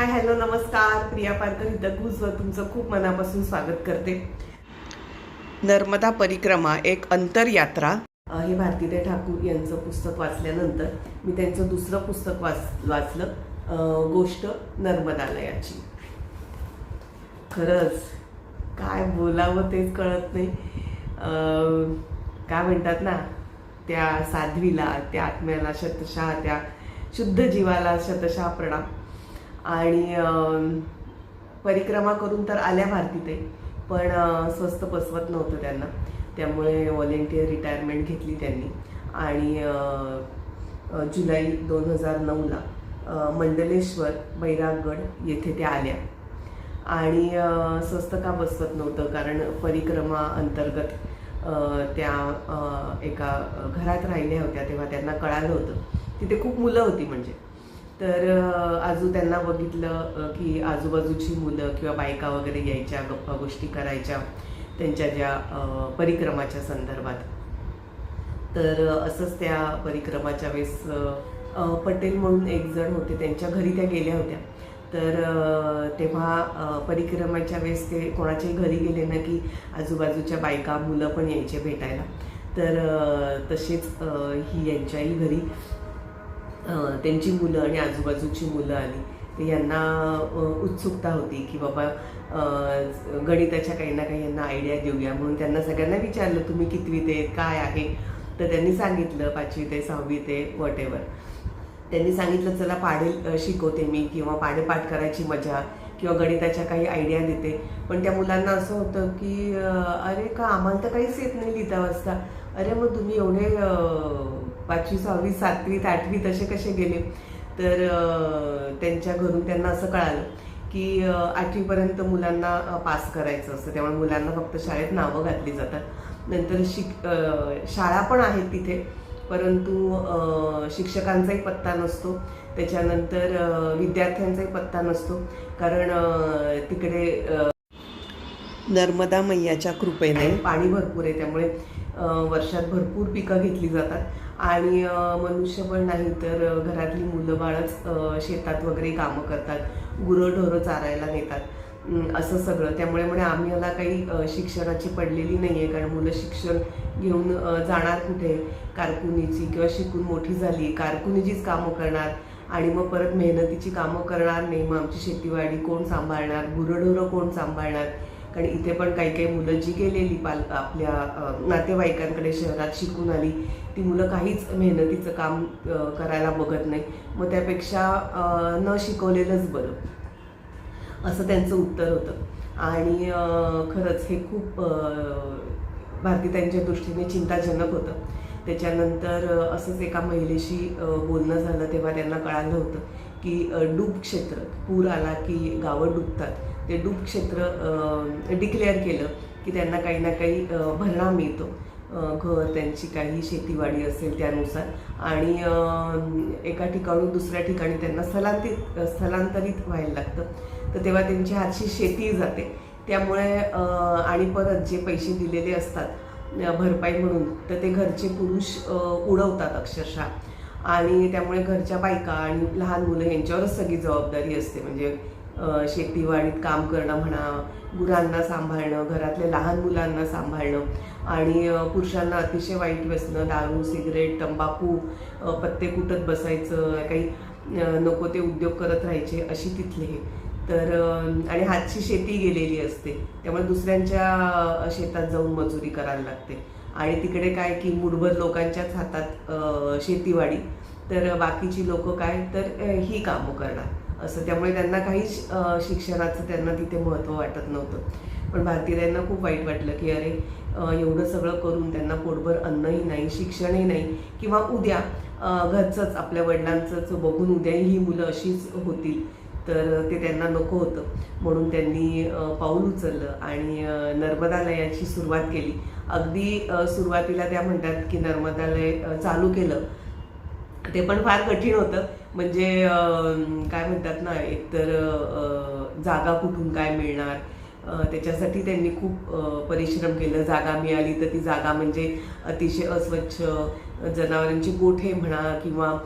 Hi hello नमस्कार. प्रिया पारकर हितगुजवर तुमचं खूप मनापासून स्वागत करते. नर्मदा परिक्रमा एक अंतरयात्रा. हे भारतीताई ठाकूर यांचं पुस्तक वाचल्यानंतर मी त्यांचं दुसरं पुस्तक वाच वाचलं गोष्ट नर्मदालयाची. खरंच काय बोलावं तेच कळत नाही. काय म्हणतात ना त्या साध्वीला त्या आत्म्याला शतशः त्या शुद्ध जीवाला शतशः प्रणाम. आणि परिक्रमा करून तर आल्या भारतीताई पण स्वस्त बसवत नव्हतं त्यांना. त्यामुळे व्हॉलेंटियर रिटायरमेंट घेतली त्यांनी. आणि जुलै दोन हजार नऊला मंडलेश्वर बैरागगड येथे त्या आल्या. आणि स्वस्त का बसवत नव्हतं? कारण परिक्रमा अंतर्गत त्या एका घरात राहिल्या होत्या तेव्हा त्यांना कळालं होतं. तिथे खूप मुलं होती म्हणजे. तर आजू त्यांना बघितलं की आजूबाजूची मुलं किंवा बायका वगैरे यायच्या गप्पा गोष्टी करायच्या त्यांच्या ज्या परिक्रमाच्या संदर्भात. तर असंच त्या परिक्रमाच्या वेळेस पटेल म्हणून एक जण होते त्यांच्या घरी त्या गेल्या होत्या. तर तेव्हा परिक्रमाच्या वेळेस ते कोणाच्याही घरी गेले ना की आजूबाजूच्या बायका मुलं पण यायचे भेटायला. तर तसेच ही यांच्याही घरी त्यांची मुलं आणि आजूबाजूची मुलं आली तर यांना उत्सुकता होती की बाबा गणिताच्या काही ना काही यांना आयडिया देऊया. म्हणून त्यांना सगळ्यांना विचारलं तुम्ही कितवी आहे काय आहे? तर त्यांनी सांगितलं पाचवी ते सहावी ते वॉट त्यांनी सांगितलं चला पाढे शिकवते मी किंवा पाढे पाठ करायची मजा किंवा गणिताच्या काही आयडिया देते. पण त्या मुलांना असं होतं की अरे का आम्हाला तर काहीच येत नाही लिहिता वाजता अरे मग तुम्ही एवढे पाचवी सहावी सातवीत आठवीत असे कसे गेले? तर त्यांच्या घरून त्यांना असं कळालं की आठवीपर्यंत मुलांना पास करायचं असतं. त्यामुळे मुलांना फक्त शाळेत नावं घातली जातात. नंतर शिक शाळा पण आहेत तिथे परंतु शिक्षकांचाही पत्ता नसतो. त्याच्यानंतर विद्यार्थ्यांचाही पत्ता नसतो. कारण तिकडे नर्मदा मैयाच्या कृपेने पाणी भरपूर आहे. त्यामुळे वर्षात भरपूर पिकं घेतली जातात. आणि मनुष्यबळ नाही तर घरातली मुलं बाळच शेतात वगैरे कामं करतात. गुरंढोरं चारायला नेतात. असं सगळं. त्यामुळे म्हणे आम्हाला काही शिक्षणाची पडलेली नाही आहे कारण मुलं शिक्षण घेऊन जाणार कुठे? कारकुनीची किंवा शिकून मोठी झाली. कारकुनीचीच कामं करणार. आणि मग परत मेहनतीची कामं करणार नाही. मग आमची शेतीवाडी कोण सांभाळणार? गुरंढोरं कोण सांभाळणार? कारण इथे पण काही काही मुलं जी गेलेली पाल आपल्या नातेवाईकांकडे शहरात शिकून आली ती मुलं काहीच मेहनतीचं काम करायला बघत नाही. मग त्यापेक्षा न शिकवलेलंच बरं. असं त्यांचं उत्तर होतं. आणि खरंच हे खूप भारतीतांच्या दृष्टीने चिंताजनक होतं. त्याच्यानंतर असंच एका महिलेशी बोलणं झालं तेव्हा त्यांना कळालं होतं की डूब क्षेत्र. पूर आला की गावं डुबतात. ते डूब क्षेत्र डिक्लेअर केलं की त्यांना काही ना काही भरणा मिळतो. घर त्यांची काही शेतीवाडी असेल त्यानुसार. आणि एका ठिकाणून दुसऱ्या ठिकाणी त्यांना स्थलांतरित स्थलांतरित व्हायला लागतं. तर तेव्हा त्यांची हातची शेती जाते. त्यामुळे आणि परत जे पैसे दिलेले असतात भरपाई म्हणून तर ते घरचे पुरुष उडवतात अक्षरशः. आणि त्यामुळे घरच्या बायका आणि लहान मुलं यांच्यावरच सगळी जबाबदारी असते. म्हणजे शेतीवाडीत काम करणं म्हणा गुरांना सांभाळणं घरातल्या लहान मुलांना सांभाळणं आणि पुरुषांना अतिशय वाईट व्यसनं दारू सिगरेट तंबाखू पत्ते कुटत बसायचं काही नको ते उद्योग करत राहायचे अशी तिथले हे. तर आणि हातची शेती गेलेली असते. त्यामुळे दुसऱ्यांच्या शेतात जाऊन मजुरी करायला लागते. आणि तिकडे काय की मुठभर लोकांच्याच हातात शेतीवाडी. तर बाकीची लोक काय? तर ही कामं करणार. असं त्यामुळे त्यांना काहीच शिक्षणाचं त्यांना तिथे महत्त्व वाटत नव्हतं. पण भारतीयांना खूप वाईट वाटलं की अरे एवढं सगळं करून त्यांना पोटभर अन्नही नाही शिक्षणही नाही किंवा उद्या घरचंच आपल्या वडिलांचंच बघून उद्याही ही मुलं अशीच होतील. तर ते त्यांना नको होतं. म्हणून त्यांनी पाऊल उचललं आणि नर्मदालयाची सुरुवात केली. अगदी सुरुवातीला त्या म्हणतात की नर्मदालय चालू केलं. ते पण फार कठीण होतं. म्हणजे काय म्हणतात ना एकतर जागा कुठून काय मिळणार? त्याच्यासाठी त्यांनी खूप परिश्रम केलं. जागा मिळाली तर ती जागा म्हणजे अतिशय अस्वच्छ जनावरांची गोठे म्हणा किंवा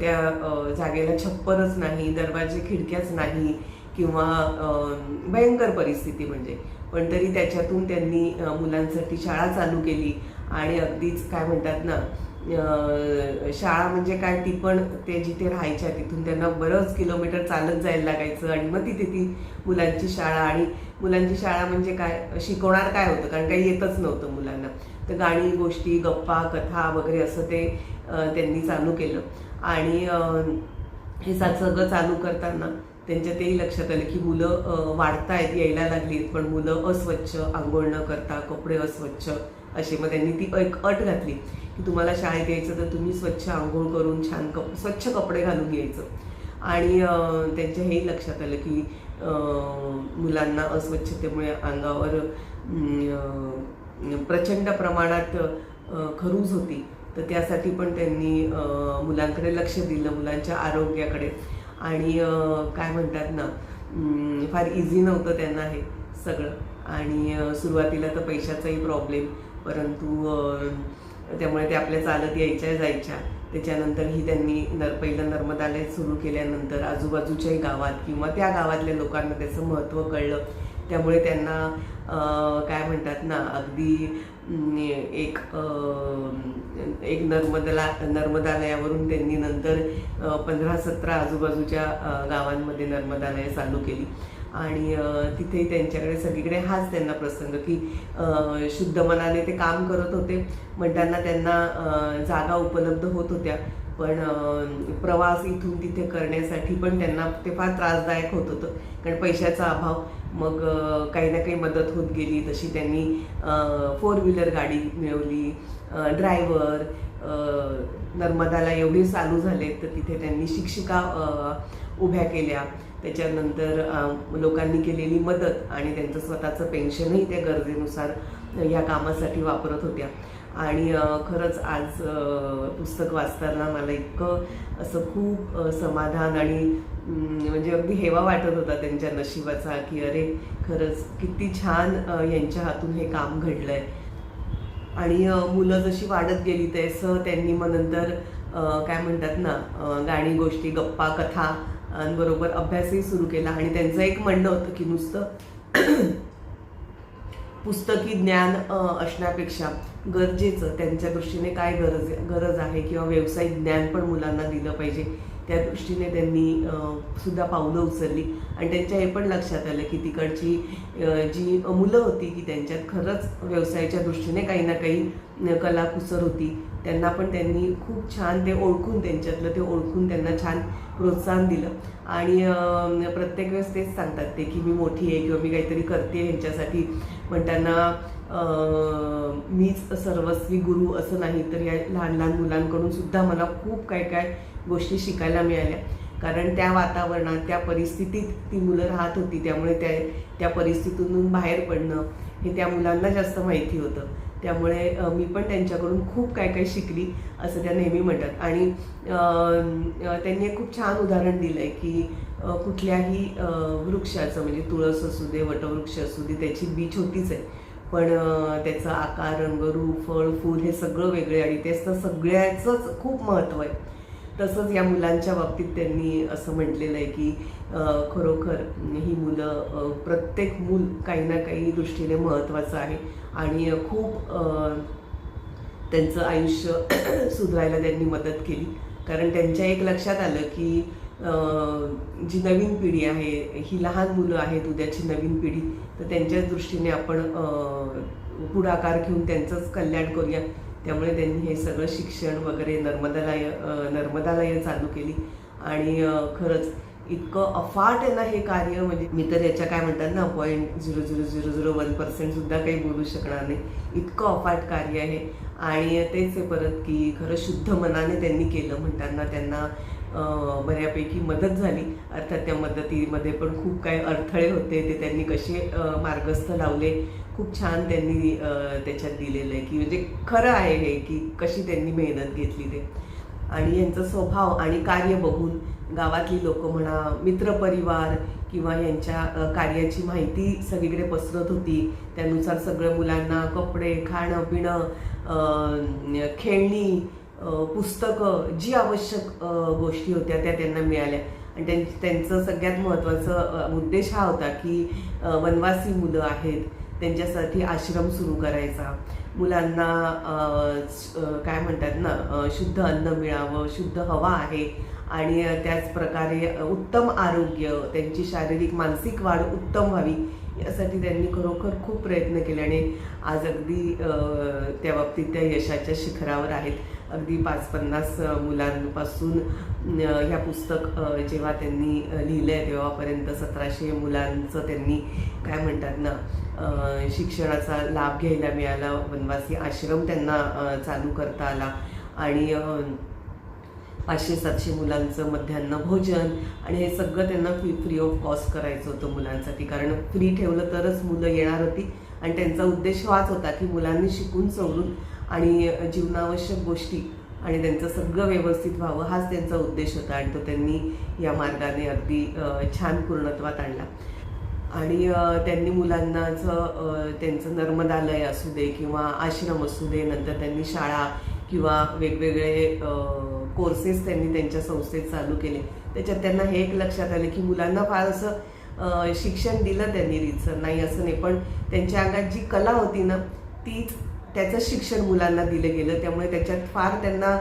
त्या जागेला छप्परच नाही दरवाजे खिडक्याच नाही किंवा भयंकर परिस्थिती म्हणजे. पण तरी त्याच्यातून त्यांनी मुलांसाठी शाळा चालू केली आणि अगदीच काय म्हणतात ना शाळा म्हणजे काय ती पण ते जिथे राहायच्या तिथून त्यांना बरंच किलोमीटर चालत जायला लागायचं. आणि मग तिथे ती मुलांची शाळा आणि मुलांची शाळा म्हणजे काय शिकवणार काय होतं? कारण काही येतच नव्हतं मुलांना. तर गाणी गोष्टी गप्पा कथा वगैरे असं ते त्यांनी चालू केलं. आणि हे सगळं चालू करताना त्यांच्या तेही लक्षात आलं की मुलं अ, वाढतायत यायला लागलीत. पण मुलं अस्वच्छ आंघोळ न करता कपडे अस्वच्छ असे मग त्यांनी ती एक अट घातली. की तुम्हाला शाळेत यायचं तर तुम्ही स्वच्छ आंघोळ करून छान कप स्वच्छ कपडे घालून यायचं आणि त्यांच्या हेही लक्षात आलं की मुलांना अस्वच्छतेमुळे अंगावर प्रचंड प्रमाणात खरूज होती. तर त्यासाठी पण त्यांनी मुलांकडे लक्ष दिलं मुलांच्या आरोग्याकडे. आणि काय म्हणतात ना फार इझी नव्हतं त्यांना हे सगळं. आणि सुरुवातीला तर पैशाचाही प्रॉब्लेम परंतु त्यामुळे ते आपल्या चालत यायच्या जायच्या. त्याच्यानंतरही त्यांनी नर पहिलं नर्मदालय सुरू केल्यानंतर आजूबाजूच्याही गावात किंवा त्या गावातल्या लोकांना त्याचं महत्त्व कळलं. त्यामुळे त्यांना काय म्हणतात ना अगदी एक एक नर्मदला नर्मदालयावरून त्यांनी नंतर पंधरा सतरा आजूबाजूच्या गावांमध्ये नर्मदालय चालू केली. आणि तिथे त्यांच्याकडे सगळीकडे हाच त्यांना प्रसंग की शुद्ध मनाने ते काम करत होते. म्हणताना त्यांना जागा उपलब्ध होत होत्या. पण प्रवास इथून तिथे करण्यासाठी पण त्यांना ते फार त्रासदायक होत होतं. कारण पैशाचा अभाव. मग काही ना काही मदत होत गेली. तशी त्यांनी फोर व्हीलर गाडी मिळवली. ड्रायव्हर नर्मदाला एवढे चालू झाले तर तिथे त्यांनी शिक्षिका उभ्या केल्या. त्याच्यानंतर लोकांनी केलेली मदत आणि त्यांचं स्वतःचं पेन्शनही त्या गरजेनुसार ह्या कामासाठी वापरत होत्या. आणि खरंच आज पुस्तक वाचताना मला इतकं असं खूप समाधान आणि म्हणजे अगदी हेवा वाटत होता त्यांच्या नशिबाचा की अरे खरंच किती छान यांच्या हातून हे काम घडलं आहे आणि मुलं जशी वाढत गेली तसं त्यांनी मग नंतर काय म्हणतात ना गाणी गोष्टी गप्पा कथा बरोबर अभ्यासही सुरू केला. आणि त्यांचं एक म्हणणं होतं की नुसतं पुस्तकी ज्ञान असण्यापेक्षा गरजेचं त्यांच्या दृष्टीने काय गरज गरज आहे किंवा व्यावसायिक ज्ञान पण मुलांना दिलं पाहिजे. त्या दृष्टीने त्यांनी सुद्धा पावलं उचलली. आणि त्यांच्या हे पण लक्षात आलं की तिकडची जी मुलं होती की त्यांच्यात खरंच व्यवसायाच्या दृष्टीने काही ना काही कलाकुसर होती. त्यांना पण त्यांनी खूप छान ते ओळखून त्यांच्यातलं ते ओळखून त्यांना छान प्रोत्साहन दिलं. आणि प्रत्येक वेळेस तेच सांगतात ते की मी मोठी आहे किंवा मी काहीतरी करते ह्यांच्यासाठी. म्हणताना त्यांना मीच सर्वस्वी गुरु असं नाही तर या लहान लहान मुलांकडून सुद्धा मला खूप काय काय गोष्टी शिकायला मिळाल्या. कारण त्या वातावरणात त्या परिस्थितीत ती मुलं राहत होती. त्यामुळे त्या त्या परिस्थितीतून बाहेर पडणं हे त्या मुलांना जास्त माहिती होतं. त्यामुळे मी पण त्यांच्याकडून खूप काय काय शिकली असं त्या नेहमी म्हणतात. आणि त्यांनी एक खूप छान उदाहरण दिलं आहे की कुठल्याही वृक्षाचं म्हणजे तुळस असू दे वटवृक्ष असू दे त्याची बी छोटीच आहे. पण त्याचा आकार रंग रूप फळ फूल हे सगळं वेगळे आणि त्याचं सगळ्याचंच खूप महत्त्व आहे. तसंच या मुलांच्या बाबतीत त्यांनी असं म्हटलेलं आहे की खरोखर ही मुलं प्रत्येक मूल काही ना काही दृष्टीने महत्त्वाचं आहे. आणि खूप त्यांचं आयुष्य सुधारायला त्यांनी मदत केली. कारण त्यांच्या एक लक्षात आलं की जी नवीन पिढी आहे ही लहान मुलं आहेत उद्याची नवीन पिढी तर त्यांच्या दृष्टीने आपण पुढाकार घेऊन त्यांचंच कल्याण करूया. त्यामुळे त्यांनी हे सगळं शिक्षण वगैरे नर्मदालय नर्मदालय चालू केली. आणि खरंच इतकं अफाट आहे ना हे कार्य म्हणजे मी तर याच्या काय म्हणतात ना point zero zero zero zero one percent सुद्धा काही बोलू शकणार नाही. इतकं अफाट कार्य आहे. आणि तेच आहे परत की खरं शुद्ध मनाने त्यांनी केलं म्हणताना त्यांना बऱ्यापैकी मदत झाली. अर्थात त्या मदतीमध्ये पण खूप काही अडथळे होते. ते त्यांनी कसे मार्गस्थ लावले? खूप छान त्यांनी त्याच्यात दिलेलं आहे की म्हणजे खरं आहे हे की कशी त्यांनी मेहनत घेतली ते. आणि यांचा स्वभाव आणि कार्य बघून गावातली लोक म्हणा मित्रपरिवार किंवा यांच्या कार्याची माहिती सगळीकडे पसरत होती. त्यानुसार सगळं मुलांना कपडे खाणं पिणं खेळणी पुस्तकं जी आवश्यक गोष्टी होत्या त्या त्यांना मिळाल्या. आणि त्यां त्यांचं सगळ्यात महत्त्वाचं उद्देश हा होता की वनवासी मुलं आहेत त्यांच्यासाठी आश्रम सुरू करायचा. मुलांना काय म्हणतात ना शुद्ध अन्न मिळावं शुद्ध हवा आहे आणि त्याचप्रकारे उत्तम आरोग्य त्यांची शारीरिक मानसिक वाढ उत्तम व्हावी यासाठी त्यांनी खरोखर खूप प्रयत्न केले आणि आज अगदी त्या बाबतीत त्या यशाच्या शिखरावर आहेत. अगदी पाच पन्नास मुलांपासून ह्या पुस्तक जेव्हा त्यांनी लिहिलं आहे तेव्हापर्यंत सतराशे मुलांचं त्यांनी काय म्हणतात ना शिक्षणाचा लाभ घ्यायला मिळाला. वनवासी आश्रम त्यांना चालू करता आला. आणि पाचशे सातशे मुलांचं मध्यान्ह भोजन आणि हे सगळं त्यांना फ्री फ्री ऑफ कॉस्ट करायचं होतं मुलांसाठी. कारण फ्री ठेवलं तरच मुलं येणार होती आणि त्यांचा उद्देश हाच होता की मुलांनी शिकून सवरून आणि जीवनावश्यक गोष्टी आणि त्यांचं सगळं व्यवस्थित व्हावं हाच त्यांचा उद्देश होता आणि तो त्यांनी या मार्गाने अगदी छान पूर्णत्वात आणला. आणि त्यांनी मुलांनाचं त्यांचं नर्मदालय असू दे किंवा आश्रम असू दे नंतर त्यांनी शाळा किंवा वेगवेगळे कोर्सेस त्यांनी त्यांच्या संस्थेत चालू केले. त्याच्यात त्यांना हे एक लक्षात आलं की मुलांना फार असं शिक्षण दिलं त्यांनी रीतसर नाही असं नाही पण त्यांच्या अंगात जी कला होती ना तीच त्याचं शिक्षण मुलांना दिलं गेलं. त्यामुळे त्याच्यात फार त्यांना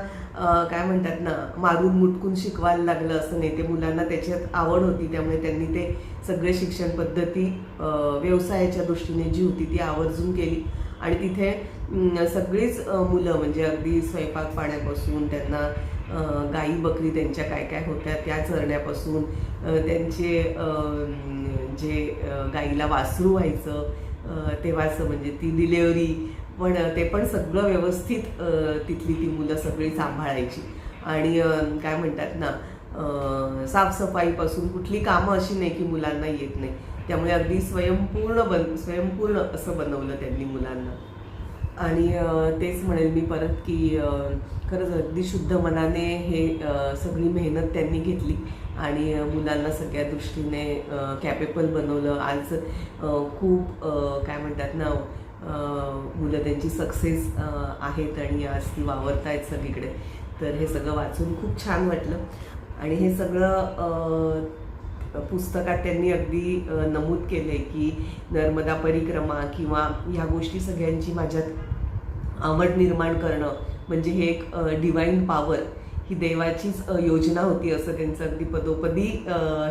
काय म्हणतात ना मारून मुटकून शिकवायला लागलं असं नाही. ते मुलांना त्याच्यात आवड होती त्यामुळे त्यांनी ते सगळे शिक्षण पद्धती व्यवसायाच्या दृष्टीने जी होती ती आवर्जून केली. आणि तिथे सगळीच मुलं म्हणजे अगदी स्वयंपाक पाण्यापासून त्यांना गाई बकरी त्यांच्या काय काय होत्या त्या चरण्यापासून त्यांचे जे गाईला वासरू व्हायचं अ, तेव्हाचं म्हणजे ती डिलेवरी पण ते पण सगळं व्यवस्थित तिथली ती मुलं सगळी सांभाळायची. आणि काय म्हणतात ना साफसफाईपासून कुठली कामं अशी नाही की मुलांना येत नाही. त्यामुळे अगदी स्वयंपूर्ण बन स्वयंपूर्ण असं बनवलं त्यांनी मुलांना. आणि तेच म्हणेल मी परत की खरंच अगदी शुद्ध मनाने हे सगळी मेहनत त्यांनी घेतली आणि मुलांना सगळ्या दृष्टीने कॅपेबल बनवलं. आज खूप काय म्हणतात ना मुलं त्यांची सक्सेस आहेत आणि आज ती वावरत आहेत सगळीकडे. तर हे सगळं वाचून खूप छान वाटलं. आणि हे सगळं पुस्तकात त्यांनी अगदी नमूद नमूद केले की नर्मदा परिक्रमा किंवा ह्या गोष्टी सगळ्यांची माझ्यात आवड निर्माण करणं म्हणजे हे एक डिवाईन पॉवर ही देवाचीच योजना होती असं त्यांचं अगदी पदोपदी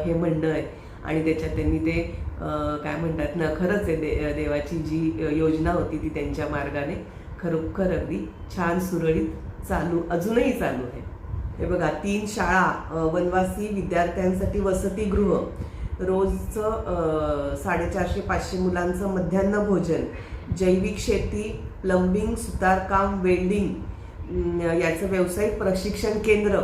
हे म्हणणं आहे. आणि त्याच्यात त्यांनी ते काय म्हणतात ना खरंच आहे दे देवाची जी योजना होती ती त्यांच्या मार्गाने खरोखर अगदी छान सुरळीत चालू अजूनही चालू आहे. हे बघा तीन शाळा वनवासी विद्यार्थ्यांसाठी वसतिगृह रोजचं साडेचारशे पाचशे मुलांचं मध्यान्ह भोजन जैविक शेती प्लंबिंग सुतारकाम वेल्डिंग याचं व्यावसायिक प्रशिक्षण केंद्र.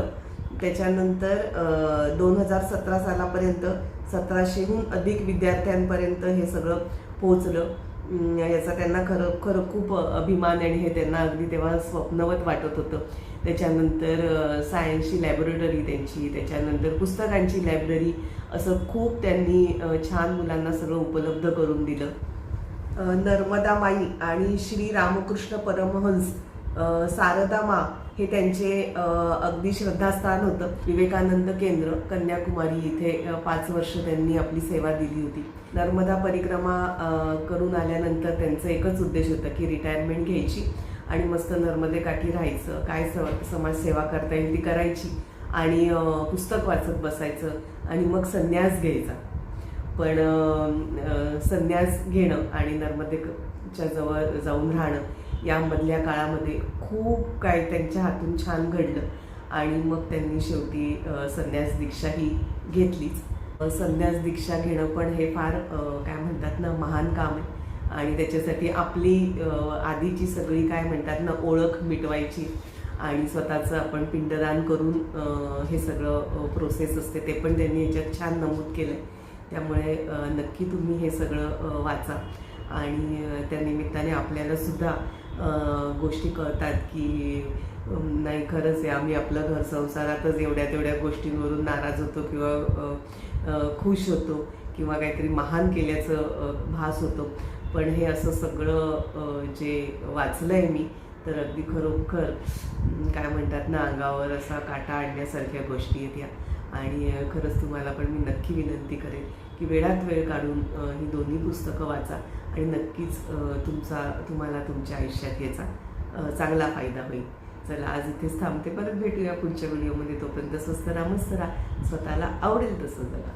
त्याच्यानंतर दोन हजार सतरा सालापर्यंत सतराशेहून अधिक विद्यार्थ्यांपर्यंत हे सगळं पोहोचलं. याचा त्यांना खरं खरं खूप अभिमान आणि हे त्यांना अगदी तेव्हा स्वप्नवत वाटत होतं. त्याच्यानंतर सायन्सची लॅबोरेटरी त्यांची त्याच्यानंतर पुस्तकांची लायब्ररी असं खूप त्यांनी छान मुलांना सगळं उपलब्ध करून दिलं. नर्मदा माई आणि श्री रामकृष्ण परमहंस सारदा मा हे त्यांचे अगदी श्रद्धास्थान होतं. विवेकानंद केंद्र कन्याकुमारी इथे पाच वर्ष त्यांनी आपली सेवा दिली होती. नर्मदा परिक्रमा करून आल्यानंतर त्यांचं एकच उद्देश होतं की रिटायरमेंट घ्यायची आणि मस्त नर्मदे काठी राहायचं. काय स समाजसेवा करता येईल ती करायची आणि पुस्तक वाचत बसायचं आणि मग संन्यास घ्यायचा. पण संन्यास घेणं आणि नर्मदेच्या जवळ जाऊन राहणं यामधल्या काळामध्ये खूप काय त्यांच्या हातून छान घडलं. आणि मग त्यांनी शेवटी संन्यास संन्यास दीक्षाही घेतलीच. संन्यास दीक्षा घेणं पण हे फार काय म्हणतात ना महान काम आहे. आणि त्याच्यासाठी आपली आधीची सगळी काय म्हणतात ना ओळख मिटवायची. आणि स्वतःचं आपण पिंडदान करून हे सगळं प्रोसेस असते ते पण त्यांनी याच्यात छान नमूद केलं आहे त्यामुळे नक्की तुम्ही हे सगळं वाचा. आणि त्या निमित्ताने आपल्याला सुद्धा गोष्टी कळतात की नाही खरंच आहे आम्ही आपलं घर संसारातच एवढ्या तेवढ्या गोष्टींवरून नाराज होतो किंवा खुश होतो किंवा काहीतरी महान केल्याचं भास होतो. पण हे असं सगळं जे वाचलं आहे मी तर अगदी खरोखर काय म्हणतात ना अंगावर असा काटा आणण्यासारख्या गोष्टी आहेत या. आणि खरंच तुम्हाला पण मी नक्की विनंती करेन की वेळात वेळ काढून ही दोन्ही पुस्तकं वाचा आणि नक्कीच तुमचा तुम्हाला तुमच्या आयुष्यात याचा चांगला फायदा होईल. चला आज इथेच थांबते. परत भेटूया पुढच्या व्हिडिओमध्ये. तोपर्यंत स्वस्त राहा मस्त राहा. स्वतःला आवडेल तसं जगा.